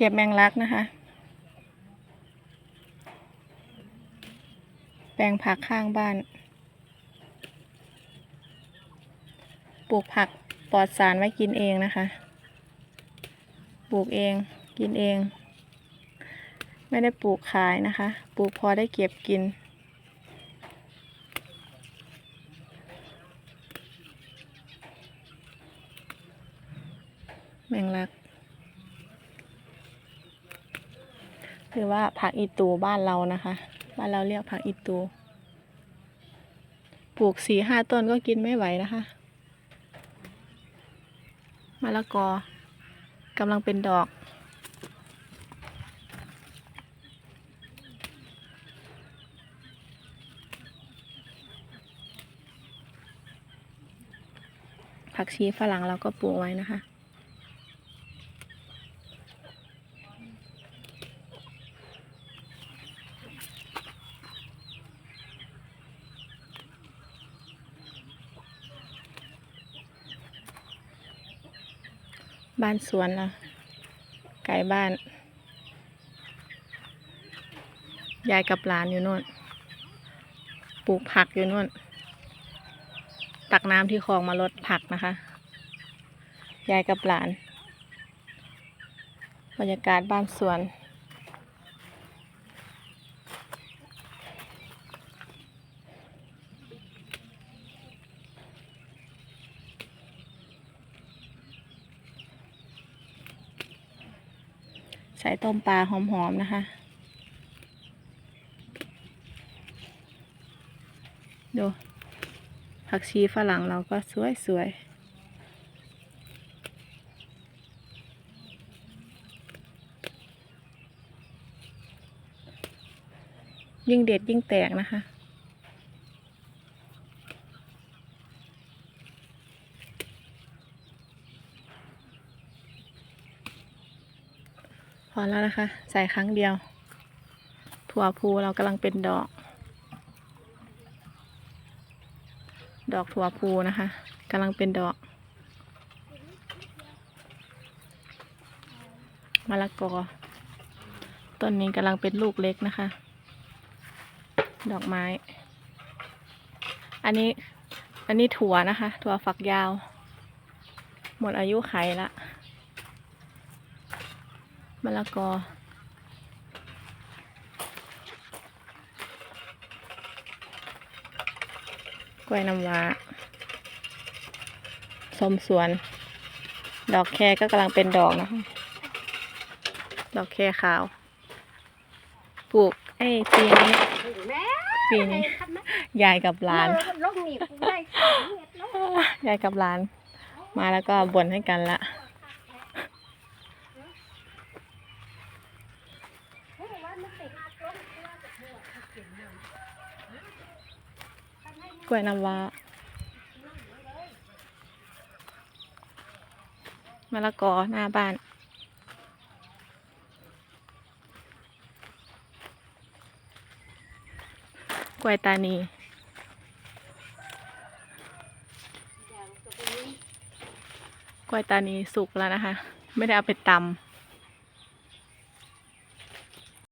เก็บแมงลักนะคะ แปลงผักข้างบ้าน ปลูกผักปลอดสารไว้กินเองนะคะ ปลูกเอง กินเอง ไม่ได้ปลูกขายนะคะ ปลูกพอได้เก็บกินแมงลัก หรือว่าผักอีตูบ้านเรานะคะ บ้านเราเรียกผักอีตู ปลูกสี่ห้าต้นก็กินไม่ไหวนะคะมะละกอกำลังเป็นดอก ผักชีฝรั่งเราก็ปลูกไว้นะคะ บ้านสวนนะไก่บ้าน ยายกับหลานอยู่นู่น ปลูกผักอยู่นู่น ตักน้ำที่คลองมาลดผักนะคะ ยายกับหลาน บรรยากาศบ้านสวน ใส่ต้มปลาหอมๆนะคะ ดู ผักชีฝรั่งเราก็สวยๆยิ่งเด็ดยิ่งแตกนะคะ พ อแล้วนะคะ ใส่ครั้งเดียว ถั่วพูเรากำลังเป็นดอก ดอกถั่วพูนะคะกำลังเป็นดอกมะละกอต้นนี้กำลังเป็นลูกเล็กนะคะ ดอกไม้ อันนี้ อันนี้ถั่วนะคะ ถั่วฝักยาว หมดอายุไขละ มะละกอ กล้วยน้ำว้าส้มสวน ดอกแคก็กำลังเป็นดอกนะคะ ดอกแคขาว ปลูกไอ้ปีนี้แม่ปีนี้ยายกับหลานลงนี่กูได้สามเม็ดแล้วยายกับหลาน มาแล้วก็บ่นให้กันละ เฮ้ยว่ามันติดลงตัวจะเบื่อเขากินมัน กล้วยน้ำว้ามะละกอหน้าบ้าน กล้วยตานีกล้วยตานีสุกแล้วนะคะ ไม่ได้เอาไปตำ